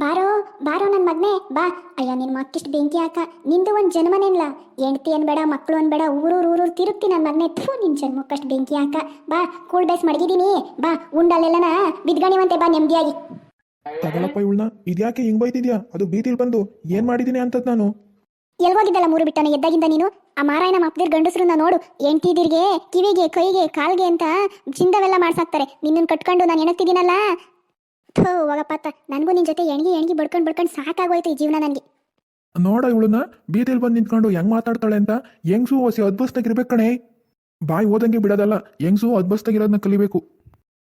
ಬಾರೋ ಬಾರೋ ನನ್ನ ಮಗನೇ ಬಾ. ಅಯ್ಯ ನಿನ್ನ ಮಕ್ಕಿಷ್ಟು ಬೆಂಕಿ ಹಾಕ. ನಿಂದು ಒಂದು ಜನ್ಮನೇನಿಲ್ಲ ಹೆಂಡ್ತಿ ಅನ್ಬೇಡ ಮಕ್ಕಳು ಅನ್ಬೇಡ ಊರೂರು ಊರೂರು ತಿರುಗ್ತಿ ನನ್ನ ಮಗನೇ. ಥೂ ನಿನ್ನ ಜನ್ಮಕ್ಕಷ್ಟು ಬೆಂಕಿ ಹಾಕ. ಬಾ ಕೂಳ್ ಬೇಸ್ ಮಡಗಿದ್ದೀನಿ. ಬಾ ಉಂಡಲ್ಲೆಲ್ಲನ ಬಿದ್ಗಣಿವಂತೆ ಬಾ ನೆಮ್ಮದಿಯಾಗಿ ತಗಲಪ್ಪ ಇವಳನ್ನ ಇದ್ಯಾಕೆ ಹಿಂಗ್ ಬೈತಿದ್ಯಾ? ಅದು ಬೀದಿಲ್ ಬಂದು ಏನ್ ಮಾಡಿದೀನಿ ಅಂತದ್ ನಾನು? ಎಲ್ಗೋಗಿದ್ದಲ್ಲ ಮೂರು ಬಿಟ್ಟನ ಎದ್ದಾಗಿಂದ ನೀನು? ಆ ಮಾರಾಯನ ಮಕ್ಕದಿರ್ ಗಂಡಸ್ರನ್ನ ನೋಡು. ಎಂಟಿದಿರ್ಗೆ ಕಿವಿಗೆ ಕೈಗೆ ಕಾಲ್ಗೆ ಅಂತ ಚಿಂದವೆಲ್ಲ ಮಾಡ್ಸಾಕ್ತಾರೆ. ನಿನ್ನನ್ನು ಕಟ್ಕೊಂಡು ನಾನು ಎಣಗ್ತಿದ್ದೀನಲ್ಲ ಥೋ ಹೋಗಪ್ಪ ನನಗೂ ನಿನ್ನ ಜೊತೆ ಎಣ್ಗಿ ಎಣ್ಗಿ ಬಡ್ಕೊಂಡು ಬಡ್ಕೊಂಡು ಸಾಕಾಗೋಯ್ತು ಈ ಜೀವನ ನನಗೆ. ನೋಡ ಇವಳನ್ನ ಬೀದಿಲ್ ಬಂದು ನಿಂತ್ಕೊಂಡು ಹೆಂಗ್ ಮಾತಾಡ್ತಾಳೆ ಅಂತ ಹೆಂಗ್ಸು ಹೊಸಿ ಅದ್ಭುತವಾಗಿರ್ಬೇಕು ಕಣೆ. ಬಾಯಿ ಓದಂಗೆ ಬಿಡೋದಲ್ಲ ಹೆಂಗ್ಸು ಅದ್ಭುತವಾಗಿರೋದನ್ನ ಕಲಿಬೇಕು.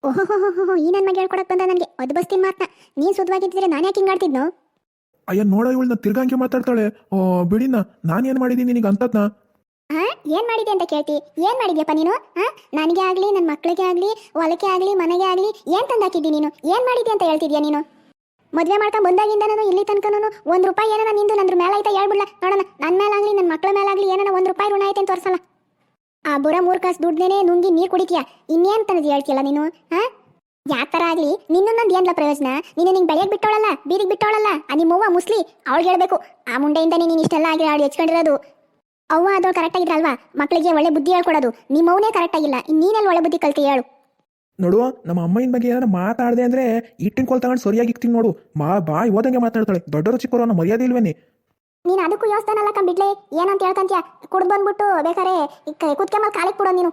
ಓಹೋ ಈ ನನ್ನ ಮಗ ಹೇಳ್ಕೊಡಕ್ ಬಂದ ನನಗೆ. ಅದು ಬಸ್ತಿನ ಮಾತನ್ನ ನೀನು ಸುದ್ವಾಗಿದ್ದಿದ್ರೆ ನಾನು ಯಾಕೆ ಹಿಂಗಾಡ್ತಿದ್ನು ಅಯ್ಯ ನೋಡ ಇವಳನ್ನ ತಿರ್ಗಂಗೆ ಮಾತಾಡ್ತಾಳೆ. ಓ ಬಿಡಿನ ನಾನು ಏನು ಮಾಡಿದೀನಿ ನಿನಗೆ ಅಂತದ್ನ? ಹಾ ಏನ್ ಮಾಡಿದೆ ಅಂತ ಕೇಳ್ತಿ? ಏನ್ ಮಾಡಿದ್ಯಪ್ಪ ನೀನು? ಹಾ ನನಗೆ ಆಗ್ಲಿ ನನ್ನ ಮಕ್ಕಳಿಗೆ ಆಗ್ಲಿ, ಹೊಲಕ್ಕೆ ಆಗ್ಲಿ, ಮನೆಗೆ ಆಗ್ಲಿ, ಏನ್ ತಂದಾಕಿದ್ದಿ ನೀನು? ಏನ್ ಮಾಡಿದ್ದೆ ಅಂತ ಹೇಳ್ತಿದ್ಯಾ ನೀನು? ಮದ್ವೆ ಮಾಡ್ಕೊಂಡ್ ಬಂದಾಗಿಂದ ಇಲ್ಲಿ ತನಕನೂ ಒಂದ್ ರೂಪಾಯಿ ಏನಾರ ನಿಂದು, ನಂದ್ರ ಮೇಲೆ ಆಯ್ತಾ ಹೇಳ್ಬಿಡ್ಲ ನೋಡೋಣ ನನ್ನ ಮೇಲಾಗ್ಲಿ ನನ್ನ ಮಕ್ಕಳ ಮೇಲಾಗ್ಲಿ ಏನಾರ ಒಂದ್ ರೂಪಾಯಿ ಋಣ ಐತೆ ಅಂತ ತೋರ್ಸಲ್ಲ. ಆ ಬುರ ಮೂರ್ ಕಾಸು ದುಡ್ಡೇನೆ ನುಂಗಿ ನೀರ್ ಕುಡಿತೀಯ? ಇನ್ನೇನ್ ತನದು ಹೇಳ್ತಿಯಲ್ಲ ನೀನು? ಹಾ ಆಗ್ಲಿ? ನಿನ್ನೊಂದೊಂದು ಏನ್ಲ ಪ್ರಯೋಜನ? ನೀನು ನಿಂಗೆ ಬೆಳೆಯಕ್ ಬಿಟ್ಟವಳಲ್ಲ ಬೀದಿಗೆ ಬಿಟ್ಟವಳಲ್ಲ ಆ ನಿಮ್ಮವ್ವ ಮುಸ್ಲಿ ಅವಳಿಗೆ ಹೇಳ್ಬೇಕು. ಆ ಮುಂಡೆಯಿಂದ ನೀನು ಇಷ್ಟೆಲ್ಲ ಆಗಿ ಆಡಿ ಹೆಚ್ಕೊಂಡಿರೋದು ಅವ್ವ ಅದು ಕರೆಕ್ಟ್ ಆಗಿದ್ರಲ್ವಾ ಮಕ್ಕಳಿಗೆ ಒಳ್ಳೆ ಬುದ್ಧಿ ಹೇಳ್ಕೊಡೋದು. ನಿಮ್ಮವನೇ ಕರೆಕ್ಟ್ ಆಗಿಲ್ಲ. ಇನ್ನೀನಲ್ಲಿ ಒಳ್ಳೆ ಬುದ್ಧಿ ಕಲ್ತಿ ಹೇಳು. ನೋಡುವ ನಮ್ಮ ಅಮ್ಮನ ಬಗ್ಗೆ ಏನಾರ ಮಾತಾಡದೆ ಅಂದ್ರೆ ಇಟ್ಟಿನ ಕೋಲ್ ತಗೊಂಡು ಸರಿಯಾಗಿ ಇಕ್ತೀನಿ ನೋಡು. ಮಾ ಬಾಯಿ ಓದಂಗೆ ಮಾತಾಡ್ತಾಳೆ. ದೊಡ್ಡವರು ಚಿಕ್ಕವರು ಅನ್ನೋ ಮರ್ಯಾದೆ ಇಲ್ವೇನೆ? ನೀನು ಅದಕ್ಕೂ ಯೋಚಿಸ್ತಾನಲ್ಲ ಕಂಬಿಡ್ಲೆ ಏನಂತ ಹೇಳ್ಕಂತೀಯ ಕುಡ್ದು ಬಂದ್ಬಿಟ್ಟು ಬೇಕಾರೆ ಕುತ್ಕೆ ಮೇಲೆ ಕಾಲಿಗೆ ಕೊಡೋ ನೀನು.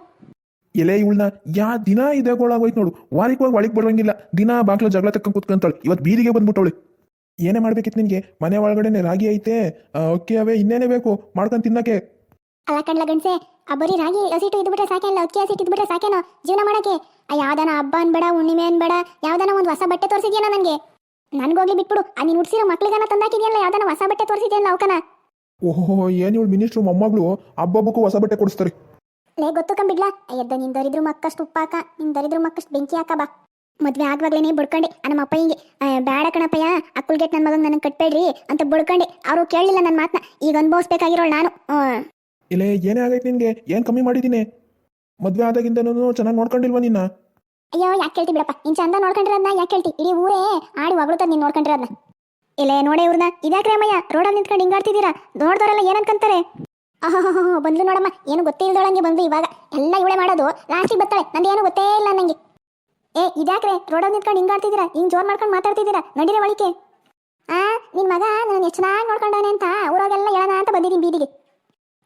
ಎಲೆ ಇವಳನ್ನ ಯಾ ದಿನ ಇದೇಗೋಳಾಗೋಯ್ತು ನೋಡು. ವಾರಕ್ಕೆ ಹೋಗಿ ಒಳಗೆ ಬರೋಂಗಿಲ್ಲ ದಿನ ಬಾಗ್ಲು ಜಗಳ ತಕ್ಕ ಕುತ್ಕೊಂತಾಳೆ. ಇವತ್ತು ಬೀದಿಗೆ ಬಂದ್ಬಿಟ್ಟವಳೆ. ಏನೇ ಮಾಡ್ಬೇಕಿತ್ತು ನಿನಗೆ? ಮನೆ ಒಳಗಡೆನೆ ರಾಗಿ ಐತೆ. ಓಕೆ ಅಕ್ಕಿ ಅವೇ ಇನ್ನೇನೇ ಬೇಕು? ಮಾಡ್ಕೊಂಡು ತಿನ್ನಕ್ಕೆ. ಅಲ್ಲ ಕಣ್ಲ ಗಣಸೆ ಆ ಬರೀ ರಾಗಿ ಹಸಿಟ್ಟು ಇದ್ಬಿಟ್ರೆ ಸಾಕೇನಲ್ಲ ಅಕ್ಕಿ ಹಸಿಟ್ಟು ಇದ್ಬಿಟ್ರೆ ಸಾಕೇನೋ ಜೀವನ ಮಾಡಕ್ಕೆ? ಆ ಯಾವ್ದಾನ ಹಬ್ಬ ಅನ್ಬೇಡ ಹುಣ್ಣಿಮೆ ಅನ್ಬೇಡ ಯಾವ್ದಾನ ಒಂದು ಹೊಸ ಬಟ್ಟೆ ತೋರಿಸಿದ್ಯಾನ ನನಗೆ? ನನ್ಗೋಗ್ಲಿ ಬಿಟ್ಬಿಡು ಆ ನೀನು ಉಡ್ಸಿರೋ ಮಕ್ಳಿಗಾನ ತಂದಾಕಿದ್ಯಲ್ಲ ಯಾವ್ದಾನ ಹೊಸ ಬಟ್ಟೆ ತೋರಿಸಿದ್ಯಲ್ಲ ಅವಕನ? ಓಹೋ ಏನು ಇವಳು ಮಿನಿಸ್ಟ್ರು ಮೊಮ್ಮಗಳು? ಹಬ್ಬಕ್ಕೂ ಹೊಸ ಬಟ್ಟೆ ಕೊಡಿಸ್ತಾರೆ. ಲೇ ಗೊತ್ತು ಕಂಬಿಡ್ಲ ಎದ್ದ ನಿನ್ ದರಿದ್ರು ಮಕ್ಕಷ್ಟು ಉಪ್ಪಾಕ ನಿನ್ ದರಿದ್ರು ಮಕ್ಕಷ್ಟು ಬೆಂಕಿ ಹಾಕ ಬಾ. ಮದ್ವೆ ಆಗ್ವಾಗ್ಲೇನೆ ಬುಡ್ಕೊಂಡೆ. ನಮ್ಮ ಅಪ್ಪ ಹಿಂಗೆ ಆ, ಬ್ಯಾಡ ಕಣಪ್ಪಯ್ಯ ಅಕ್ಕುಲ್ಗೇಟ್ ನನ್ನ ಮಗನ್ ನನಗೆ ಕಟ್ಬೇಡ್ರಿ ಅಂತ ಬುಡ್ಕೊಂಡೆ. ಅವರು ಕೇಳಲಿಲ್ಲ ನನ್ನ ಮಾತನ್ನ ಈಗ ಅನುಭವಿಸ್ಬೇಕಾಗಿರೋಳು ನಾನು. ಇಲ್ಲ ಏನೇ ಆಗೈತೆ ನಿನಗೆ? ಏನು ಕಮ್ಮಿ ಮಾಡಿದ್ದೀನಿ ಮದ್ವೆ ಆದಾಗಿಂದನೂ ಚೆನ್ನಾಗಿ ನೋಡ್ಕೊಂಡಿಲ್ವಾ ನಿನ್ನ? ಅಯ್ಯೋ ಯಾಕೆ ಕೇಳ್ತಿ ಬಿಡಪ್ಪ. ಇನ್ ಚಂದ ನೋಡ್ಕೊಂಡಿರೋದ್ನ ಯಾಕೆ ಕೇಳ್ತಿ? ಇಡೀ ಊರೇ ಆಡಿ ಹೊಗಳುತ್ತದ ನೀನು ನೋಡ್ಕೊಂಡಿರೋದ್ನ. ಇಲ್ಲೇ ನೋಡೇ ಇವ್ರನ್ನ ಇದ್ಯಾಕ್ರೆ ಅಮ್ಮಯ್ಯ? ರೋಡಲ್ಲಿ ನಿಂತ್ಕೊಂಡು ಹಿಂಗಾಡ್ತಿದ್ದೀರಾ? ನೋಡ್ದವರೆಲ್ಲ ಏನ್ ಅನ್ಕಂತಾರೆ? ಆಹಾ ಬಂದ್ಲು ನೋಡಮ್ಮ. ಏನು ಗೊತ್ತೇ ಇಲ್ದೋಳಂಗೆ ಬಂದು ಇವಾಗ. ಎಲ್ಲ ಇವಳೆ ಮಾಡೋದು. ಲಾಸ್ಟಿಗೆ ಬರ್ತಾಳೆ ನಂದು ಏನು ಗೊತ್ತೇ ಇಲ್ಲ ನಂಗೆ. ಏ ಇದ್ಯಾಕ್ರೆ ರೋಡಲ್ಲಿ ನಿಂತ್ಕೊಂಡು ಹಿಂಗಾಡ್ತಿದ್ದೀರಾ ಹಿಂಗ್ ಜೋರ್ ಮಾಡ್ಕೊಂಡು ಮಾತಾಡ್ತಿದ್ದೀರಾ? ನಡೀರೆ ಒಳಿಕೆ ಆ, ನಿನ್ ಮಗ ನಾನು ಎಷ್ಟು ಚೆನ್ನಾಗಿ ನೋಡ್ಕೊಂಡವನೆ ಅಂತ ಊರಾಗೆಲ್ಲ ಹೇಳೋಣ ಅಂತ ಬಂದಿದ್ದೀನಿ ಬೀದಿಗೆ.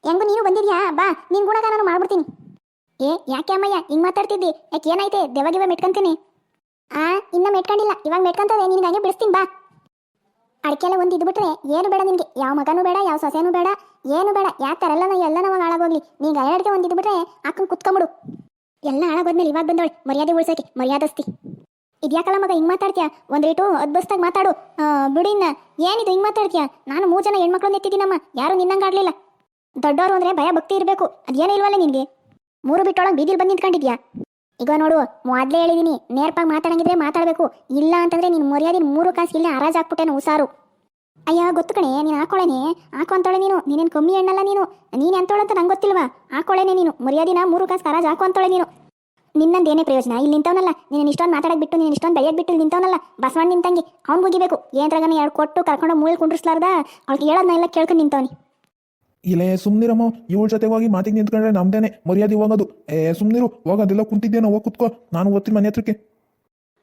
ಹೆಂಗು ನೀನು ಬಂದಿದ್ಯಾ? ಬಾ, ನಿನ್ ನಾನು ಮಾಡ್ಬಿಡ್ತೀನಿ. ಏ, ಯಾಕೆ ಅಮ್ಮಯ್ಯ, ಹಿಂಗ್ ಮಾತಾಡ್ತಿದ್ದಿ? ಯಾಕೆ ಏನೈತೆ ದೆವಗಿವ ಮೆಟ್ಕಂತೀನಿ. ಆ, ಇನ್ನ ಮೆಟ್ಕೊಂಡಿಲ್ಲ. ಇವಾಗ ಮೆಟ್ಕಂತದೆ ನಿನ್ಗೆ ಹಂಗೆ ಬಿಡಿಸ್ತೀನಿ, ಬಾ. ಅಡಿಕೆಲ್ಲ ಒಂದು ಇದ್ಬಿಟ್ರೆ ಏನು ಬೇಡ ನಿನ್ಗೆ. ಯಾವ ಮಗನೂ ಬೇಡ, ಯಾವ ಸೊಸೆನೂ ಬೇಡ, ಏನು ಬೇಡ. ಯಾಕೆ ತರಲ್ಲ ಎಲ್ಲ ನಾವು ಹಾಳಾಗೋಗ್ಲಿ ನೀಗ ಎರಡಿಗೆ ಒಂದು ಇದ್ಬಿಟ್ರೆ ಹಾಕೊಂಡು ಕುತ್ಕೊಂಬಿಡು. ಎಲ್ಲ ಹಾಳಾಗೋದ್ಮೇಲೆ ಇವಾಗ ಬಂದವಳೆ ಮರ್ಯಾದೆ ಉಳಿಸೋಕೆ ಮರ್ಯಾದಸ್ತಿ ಇದ್ಯಾಕಲ್ಲ ಮಗ ಹಿಂಗ್ ಮಾತಾಡ್ತೀಯ? ಒಂದ್ ರೇಟು ಅದ್ಬಸ್ತಾಗ ಮಾತಾಡು. ಆ, ಬಿಡು ಇನ್ನ. ಏನಿದು ಹಿಂಗ್ ಮಾತಾಡ್ತೀಯ? ನಾನು ಮೂರು ಜನ ಹೆಣ್ಮಕ್ಳು ಎತ್ತಿದ್ದೀನಮ್ಮ. ಯಾರು ನಿನ್ನಂಗಾಡ್ಲಿಲ್ಲ ದೊಡ್ಡವರು ಅಂದ್ರೆ ಭಯ ಭಕ್ತಿ ಇರಬೇಕು. ಅದೇನೇ ಇಲ್ವಲ್ಲ ನಿನ್ಗೆ? ಮೂರು ಬಿಟ್ಟೊಳಗೆ ಬೀದಿಲ್ ಬಂದು ನಿಂತ್ಕೊಂಡಿದ್ಯಾ? ಈಗ ನೋಡು ಮೊದ್ಲೇ ಹೇಳಿದೀನಿ ನೇರ್ಪಾಗಿ ಮಾತಾಡಂಗಿದ್ರೆ ಮಾತಾಡಬೇಕು. ಇಲ್ಲ ಅಂತಂದ್ರೆ ನಿನ್ ಮರ್ಯಾದಿನ ಮೂರು ಕಾಸು ಇಲ್ಲೇ ಹರಾಜ್ ಹಾಕ್ಬಿಟ್ಟೇನು ಉಸಾರು ಅಯ್ಯ ಗೊತ್ತು ಕಣೆ ನೀನು ಹಾಕೊಳ್ಳೇನೆ ಹಾಕೋ ಅಂತೋಳೆ ನೀನು. ನೀನೇನು ಕಮ್ಮಿ ಹೆಣ್ಣಲ್ಲ ನೀನು. ನೀನು ಅಂತ ನಂಗೆ ಗೊತ್ತಿಲ್ವಾ? ಹಾಕೊಳ್ಳೇನೆ ನೀನು. ಮರ್ಯಾದಿನ ಮೂರು ಕಾಸು ಕರಾಜ್ ಹಾಕೋ ಅಂತೋಳೆ ನೀನು. ನಿನ್ನಂದೇನೇ ಪ್ರಯೋಜನ? ಇಲ್ಲಿ ನಿಂತವನಲ್ಲ. ನೀನು ಇಷ್ಟೊಂದು ಮಾತಾಡಕ್ಕೆ ಬಿಟ್ಟು ನೀನು ಇಷ್ಟೊಂದು ಬೆಳೆಯಕ್ಕೆ ಬಿಟ್ಟು ಇಲ್ಲಿ ನಿಂತವನಲ್ಲ. ಬಸವಣ್ಣ ನಿಂತಂಗೆ ಅವ್ನು ಮುಗಿಬೇಕು. ಏನ್ರಾಗನ ಎರಡು ಕೊಟ್ಟು ಕರ್ಕೊಂಡು ಮೂಳೆ ಕುಂಡ್ರಿಸ್ಲಾರ್ದ? ಅವ್ಳಿಗೆ ಹೇಳೋದನ್ನ ಎಲ್ಲ ಕೇಳ್ಕೊಂಡು ನಿಂತವನಿ. ಇಲ್ಲೇ ಸುಮ್ನಿರಮ್ಮ. ಇವಳ ಜೊತೆ ಹೋಗಿ ಮಾತಿಗೆ ನಿಂತ್ಕೊಂಡ್ರೆ ನಮ್ದೇನೆ. ಮರ್ಯಾದೆ ಹೋಗೋದು. ಏ ಸುಮ್ನಿರು. ಹೋಗೋದಿಲ್ಲ ಕುಂತಿದ್ದೇನೋ ಹೋಗಿ ಕುತ್ಕೋ. ನಾನು ಓದ್ತೀನಿ ಮನೆ ಹತ್ರಕ್ಕೆ.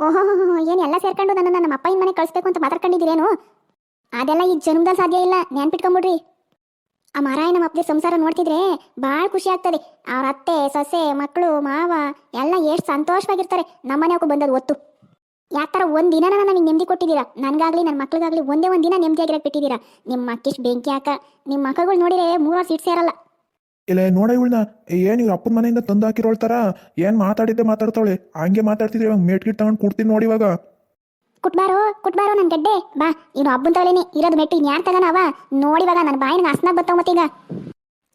ಓಹೋ ಏನು ಎಲ್ಲ ಸೇರ್ಕೊಂಡು ನನ್ನ ನಮ್ಮ ಇನ್ ಮನೆ ಕಳಿಸ್ಬೇಕು ಅಂತ ಮಾತಾಡ್ಕೊಂಡಿದ್ದೀರೇನು? ಅದೆಲ್ಲ ಈ ಜನ್ಮದಲ್ಲಿ ಸಾಧ್ಯ ಇಲ್ಲ. ನೆನ್ಪಿಟ್ಕೊಂಬಿಡ್ರಿ. ಆ ಮಾರಾಯ ನಮ್ಮ ಅಪ್ಪಗೆ ಸಂಸಾರ ನೋಡ್ತಿದ್ರೆ ಭಾಳ ಖುಷಿ ಆಗ್ತದೆ. ಅವ್ರ ಅತ್ತೆ, ಸೊಸೆ ಮಕ್ಕಳು ಮಾವ ಎಲ್ಲ ಎಷ್ಟು ಸಂತೋಷವಾಗಿರ್ತಾರೆ. ನಮ್ಮನೆಗೂ ಬಂದದ್ದು ಒತ್ತು. ಯಾತರ ಒಂದ್ ದಿನ ನನಗೆ ನೆಮ್ಮದಿ ಕೊಟ್ಟಿದ್ದೀರಾ? ನನಗಾಗ್ಲಿ ನನ್ನ ಮಕ್ಳಿಗಾಗ್ಲಿ ಒಂದೇ ಒಂದು ದಿನ ನೆಮ್ಮದಿಯಾಗಿರಕ್ಕೆ ಬಿಟ್ಟಿದ್ದೀರಾ? ನಿಮ್ಮ ಅಕ್ಕಿಷ್ಟು ಬೆಂಕಿ ಹಾಕ, ನಿಮ್ಮ ಮಕ್ಕಳು ನೋಡಿದ್ರೆ ಮೂರು ಸೀಟ್ ಸೇರಲ್ಲ ಇಲ್ಲ ನೋಡ ಇವಳನ್ನ ಏನು ಇವ್ರ ಅಪ್ಪನ ಮನೆಯಿಂದ ತಂದು ಹಾಕಿರೋಳ್ತಾರ ಏನು ಮಾತಾಡಿದ್ದೆ ಮಾತಾಡ್ತಾಳೆ ಹಂಗೆ ಮಾತಾಡ್ತಿದ್ರೆ ಇವಾಗ ಮೇಟ್ಗಿಟ್ ತಗೊಂಡು ಕೊಡ್ತೀನಿ ನೋಡಿ ಇವಾಗ. ಕುಟ್ಬಾರೋ ಕುಟ್ಬಾರೋ ನನ್ ಗಡ್ಡೆ. ಬಾ ಇನ್ನು ಹಬ್ಬನ ಮೆಟ್ಟಿ ಇರೋದು ಮೆಟ್ಟಿ ಯಾರು ತಗೋಣವ ನೋಡಿವಾಗ ನನ್ನ ಬಾಯಿನ ಹಸ್ನಾಗ ಬತ್ತಾವ ಮತ್ತೀಗ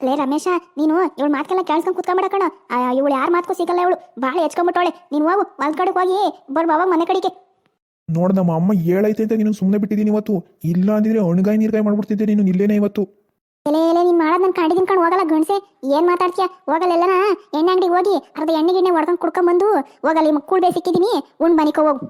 ಲೇ ರಮೇಶ ನೀನು ಇವಳು ಮಾತ್ಕೆಲ್ಲ ಕೇಳ್ಸ್ಕೊಂಡು ಕುತ್ಕೊಂಬಿಡ ಕಣ. ಇವಳು ಯಾರ ಮಾತ್ಕೂ ಸಿಗಲ್ಲ ಇವಳು. ಭಾಳ ಹೆಚ್ಕೊಂಬಿಟ್ಟವಳೆ. ನೀನು ಹೋಗು ಒಂದ್ ಕಡೆಗೆ ಹೋಗಿ ಬರ್ ಬಾಬಾ ಮನೆ ಕಡೆಗೆ. ನೋಡ್ ನಮ್ಮ ಅಮ್ಮ ಹೇಳೈತೆ ಅಂತ ನೀನು ಸುಮ್ಮನೆ ಬಿಟ್ಟಿದ್ದೀನಿ ಇವತ್ತು. ಇಲ್ಲ ಅಂದಿದ್ರೆ ಒಣಗಾಯಿ ನೀರ್ಗಾಯಿ ಮಾಡ್ಬಿಡ್ತಿದ್ದೆ ನೀನು ಇಲ್ಲೇನೆ ಇವತ್ತು. ಎಲೆ ಎಲೆ ನೀನ್ ಮಾಡೋದ್ ನನ್ ಕಂಡಿದ್ದೀನಿ ಕಣ್ ಹೋಗಲ್ಲ ಗಣಸೆ ಏನ್ ಮಾತಾಡ್ತೀಯ? ಹೋಗಲ್ಲ ಎಲ್ಲನ? ಎಣ್ಣೆ ಅಂಗಡಿಗೆ ಹೋಗಿ ಅರ್ಧ ಎಣ್ಣೆ ಗಿಣ್ಣೆ ಹೊಡ್ಕೊಂಡು ಕುಡ್ಕೊಂಡ್ ಬಂದು ಹೋಗಲ್ಲ ಮಕ್ಕಳು ಬೇಸಿಕ್ಕಿದ್ದೀನಿ ಉಣ್ ಬನಿಕೋ ಹೋಗು.